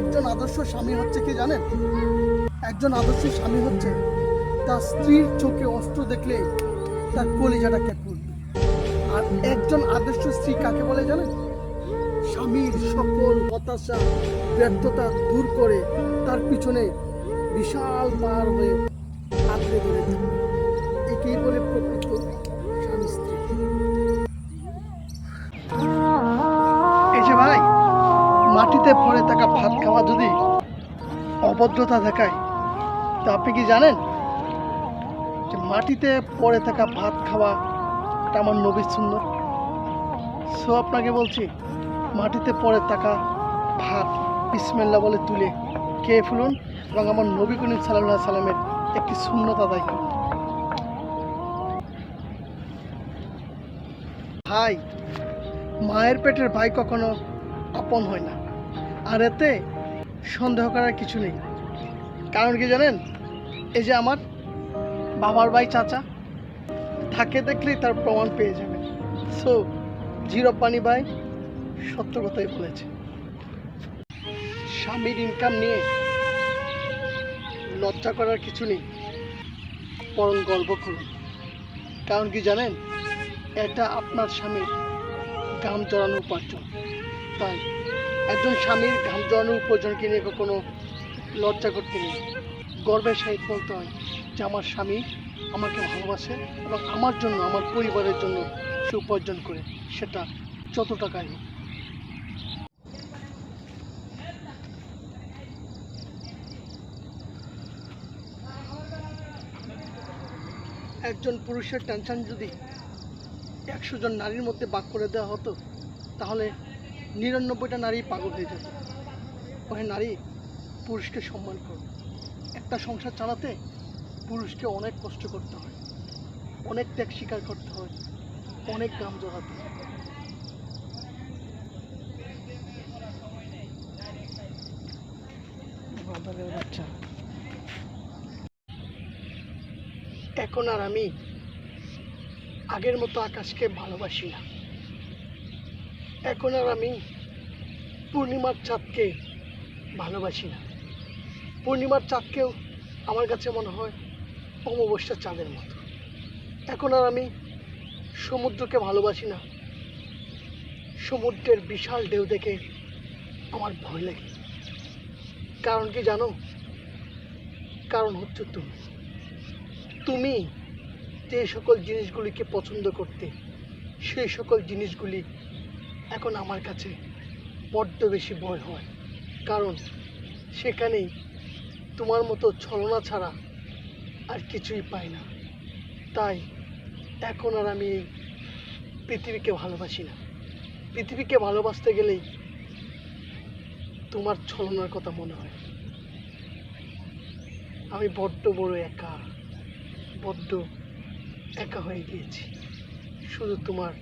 একজন আদর্শ স্বামী হচ্ছে কি জানেন? একজন আদর্শ স্বামী হচ্ছে তার স্ত্রীর চোখে অস্ত্র দেখলে তার কলিজাটা কেঁপে উঠবে। আর একজন আদর্শ স্ত্রী কাকে বলে জানেন? স্বামীর সকল হতাশা, ব্যর্থতা দূর করে তার পিছনে বিশাল পার হয়ে আঁকড়ে ধরে একেই বলে প্রকৃত। মাটিতে পড়ে থাকা ভাত খাওয়া যদি অভদ্রতা দেখায়, তা আপনি কি জানেন যে মাটিতে পড়ে থাকা ভাত খাওয়া এটা আমার নবীর সুন্দর সো আপনাকে বলছি, মাটিতে পড়ে থাকা ভাত বিসমেল্লা বলে তুলে খেয়ে ফেলুন এবং আমার নবী করিম সাল্লাহ সাল্লামের একটি শূন্যতা করুন। ভাই, মায়ের পেটের ভাই কখনো আপন হয় না। আর এতে সন্দেহ করার কিছু নেই। কারণ কি জানেন? এই যে আমার বাবার ভাই চাচা থাকে দেখলেই তার প্রমাণ পেয়ে যাবে সো জিরো পানি ভাই সত্য কথাই বলেছে। স্বামীর ইনকাম নিয়ে লজ্জা করার কিছু নেই। বরং গল্প করুন। কারণ কি জানেন? এটা আপনার স্বামীর ঘাম জড়ানো উপার্জন। তাই একজন স্বামীর ঘাম জড়ানো উপার্জনকে নিয়ে কখনো লজ্জা করতে নেই। গর্বের সহিত বলতে হয় যে আমার স্বামী আমাকে ভালোবাসে এবং আমার জন্য, আমার পরিবারের জন্য সে উপার্জন করে। সেটা যত টাকাই হোক। একজন পুরুষের টেনশন যদি একশো জন নারীর মধ্যে বাক করে দেওয়া হতো, তাহলে নিরানব্বইটা নারী পাগল হয়ে যেত ওই নারী পুরুষকে সম্মান করো একটা সংসার চালাতে পুরুষকে অনেক কষ্ট করতে হয়। অনেক ত্যাগ স্বীকার করতে হয়। অনেক দাম জড়াতে হয়। এখন আর আমি আগের মতো আকাশকে ভালোবাসি না। এখন আর আমি পূর্ণিমার চাঁদকে ভালোবাসি না। পূর্ণিমার চাঁদকেও আমার কাছে মনে হয় অমাবস্যার চাঁদের মতো। এখন আর আমি সমুদ্রকে ভালোবাসি না। সমুদ্রের বিশাল ঢেউ দেখে আমার ভয় লাগে। কারণ কি জানো? কারণ হচ্ছে তুমি। তুমি যে সকল জিনিসগুলিকে পছন্দ করতে, সেই সকল জিনিসগুলি এখন আমার কাছে বড্ড বেশি ভয় হয়। কারণ সেখানেই তোমার মতো ছলনা ছাড়া আর কিছুই পাই না। তাই এখন আর আমি পৃথিবীকে ভালোবাসি না। পৃথিবীকে ভালোবাসতে গেলেই তোমার ছলনার কথা মনে হয়। আমি বড্ড বড় একা, বড্ড একা হয়ে গিয়েছি। শুধু তোমার